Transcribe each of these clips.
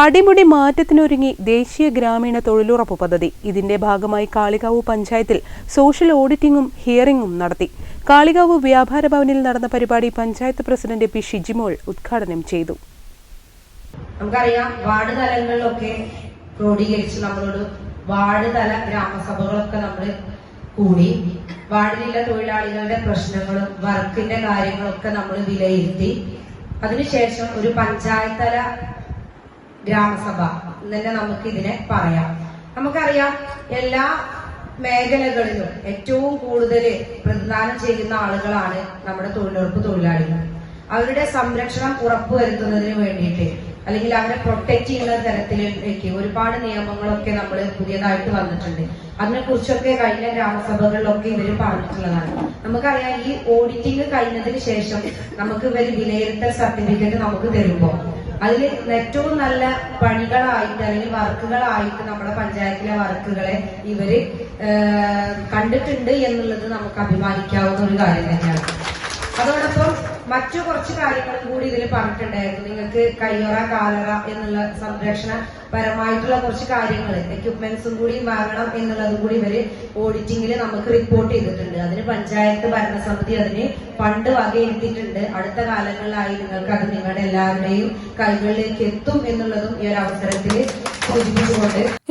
അടിമുടി മാറ്റത്തിനൊരുങ്ങി ദേശീയ ഗ്രാമീണ തൊഴിലുറപ്പ് പദ്ധതി. ഇതിന്റെ ഭാഗമായി കാളികാവ് പഞ്ചായത്തിൽ സോഷ്യൽ ഓഡിറ്റിംഗും ഹിയറിംഗും നടത്തി. കാളികാവ് വ്യാപാര ഭവനിൽ നടന്ന പരിപാടി പഞ്ചായത്ത് പ്രസിഡന്റ് പി ഷിജിമോൾ ഉദ്ഘാടനം ചെയ്തു. നമുക്കറിയാം വാർഡ് തലങ്ങളിലൊക്കെ ക്രോഡീകരിച്ച് നമ്മളോട് വാർഡ് തല ഗ്രാമസഭകളൊക്കെ നമ്മൾ കൂടി. വാർഡിലുള്ള തൊഴിലാളികളുടെ പ്രശ്നങ്ങളും വർക്കിന്റെ കാര്യങ്ങളൊക്കെ നമ്മൾ വിലയിരുത്തി. അതിനുശേഷം ഒരു പഞ്ചായത്ത് തല ഗ്രാമസഭ എന്ന് തന്നെ നമുക്ക് ഇതിനെ പറയാം. നമുക്കറിയാം എല്ലാ മേഖലകളിലും ഏറ്റവും കൂടുതൽ പ്രതിദാനം ചെയ്യുന്ന ആളുകളാണ് നമ്മുടെ തൊഴിലുറപ്പ് തൊഴിലാളികൾ. അവരുടെ സംരക്ഷണം ഉറപ്പുവരുത്തുന്നതിന് വേണ്ടിയിട്ട് അല്ലെങ്കിൽ അവരെ പ്രൊട്ടക്ട് ചെയ്യുന്ന തരത്തിലേക്ക് ഒരുപാട് നിയമങ്ങളൊക്കെ നമ്മൾ പുതിയതായിട്ട് വന്നിട്ടുണ്ട്. അതിനെക്കുറിച്ചൊക്കെ കഴിഞ്ഞ ഗ്രാമസഭകളിലൊക്കെ ഇവർ പറഞ്ഞിട്ടുള്ളതാണ്. നമുക്കറിയാം ഈ ഓഡിറ്റിംഗ് കഴിഞ്ഞതിന് ശേഷം നമുക്ക് ഇവർ വിലയിരുത്തൽ സർട്ടിഫിക്കറ്റ് നമുക്ക് തരുമ്പോൾ അതിൽ ഏറ്റവും നല്ല പണികളായിട്ട് അല്ലെങ്കിൽ വർക്കുകളായിട്ട് നമ്മുടെ പഞ്ചായത്തിലെ വർക്കുകളെ ഇവർ കണ്ടിട്ടുണ്ട് എന്നുള്ളത് നമുക്ക് അഭിമാനിക്കാവുന്ന ഒരു കാര്യം തന്നെയാണ്. അതോടൊപ്പം മറ്റു കുറച്ച് കാര്യങ്ങളും കൂടി ഇതിൽ പറഞ്ഞിട്ടുണ്ടായിരുന്നു. നിങ്ങൾക്ക് കയ്യോറ കാലറ എന്നുള്ള സംരക്ഷണ പരമായിട്ടുള്ള കുറച്ച് കാര്യങ്ങൾ എക്യുപ്മെന്റ്സും കൂടി വാങ്ങണം എന്നുള്ളതും കൂടി ഇവർ ഓഡിറ്റിംഗിൽ നമുക്ക് റിപ്പോർട്ട് ചെയ്തിട്ടുണ്ട്. അതിന് പഞ്ചായത്ത് ഭരണസമിതി അതിന് ഫണ്ട് വകയിരുത്തിയിട്ടുണ്ട്. അടുത്ത കാലങ്ങളിലായി നിങ്ങൾക്ക് അത് നിങ്ങളുടെ എല്ലാവരുടെയും കൈകളിലേക്ക് എത്തും എന്നുള്ളതും ഈ ഒരു അവസരത്തിൽ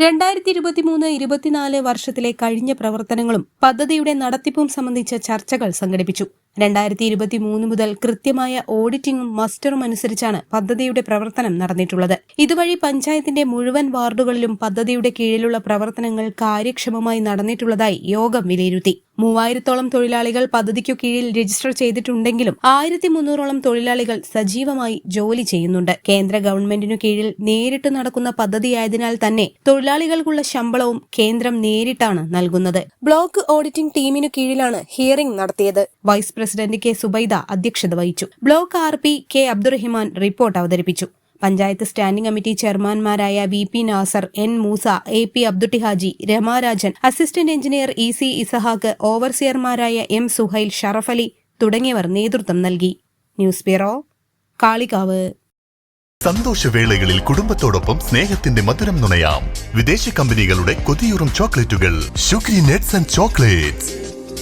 രണ്ടായിരത്തി ഇരുപത്തിമൂന്ന് ഇരുപത്തിനാല് വർഷത്തിലെ കഴിഞ്ഞ പ്രവർത്തനങ്ങളും പദ്ധതിയുടെ നടത്തിപ്പും സംബന്ധിച്ച ചർച്ചകൾ സംഘടിപ്പിച്ചു. രണ്ടായിരത്തി ഇരുപത്തി മൂന്ന് മുതൽ കൃത്യമായ ഓഡിറ്റിംഗും മസ്റ്ററും അനുസരിച്ചാണ് പദ്ധതിയുടെ പ്രവർത്തനം നടന്നിട്ടുള്ളത്. ഇതുവഴി പഞ്ചായത്തിന്റെ മുഴുവൻ വാർഡുകളിലും പദ്ധതിയുടെ കീഴിലുള്ള പ്രവർത്തനങ്ങൾ കാര്യക്ഷമമായി നടന്നിട്ടുള്ളതായി യോഗം വിലയിരുത്തി. മൂവായിരത്തോളം തൊഴിലാളികൾ പദ്ധതിക്കു കീഴിൽ രജിസ്റ്റർ ചെയ്തിട്ടുണ്ടെങ്കിലും ആയിരത്തി മുന്നൂറോളം തൊഴിലാളികൾ സജീവമായി ജോലി ചെയ്യുന്നുണ്ട്. കേന്ദ്ര ഗവൺമെന്റിനു കീഴിൽ നേരിട്ട് നടക്കുന്ന പദ്ധതിയായതിനാൽ തന്നെ തൊഴിലാളികൾക്കുള്ള ശമ്പളവും കേന്ദ്രം നേരിട്ടാണ് നൽകുന്നത്. ബ്ലോക്ക് ഓഡിറ്റിംഗ് ടീമിനു കീഴിലാണ് ഹിയറിംഗ് നടത്തിയത്. വൈസ് പ്രസിഡന്റ് കെ സുബൈദ അധ്യക്ഷത വഹിച്ചു. Block R P K Abdurahiman report അവതരിപ്പിച്ചു. Panchayat standing committee ചെയർമാൻമാരായ V P Nasar N Moosa A P Abduttihaji Ramarajan assistant engineer E C Ishaq ഓവർസിയർമാരായ M Suhail Sharafali തുടങ്ങിയവർ നേതൃത്വം നൽകി. News bureau Kalikavu. സന്തോഷവേളകളിൽ കുടുംബത്തോടൊപ്പം സ്നേഹത്തിന്റെ മധുരം നുണയാം. വിദേശ കമ്പനികളുടെ കൊതിയൂറും ചോക്ലേറ്റുകൾ. Nuts and chocolates.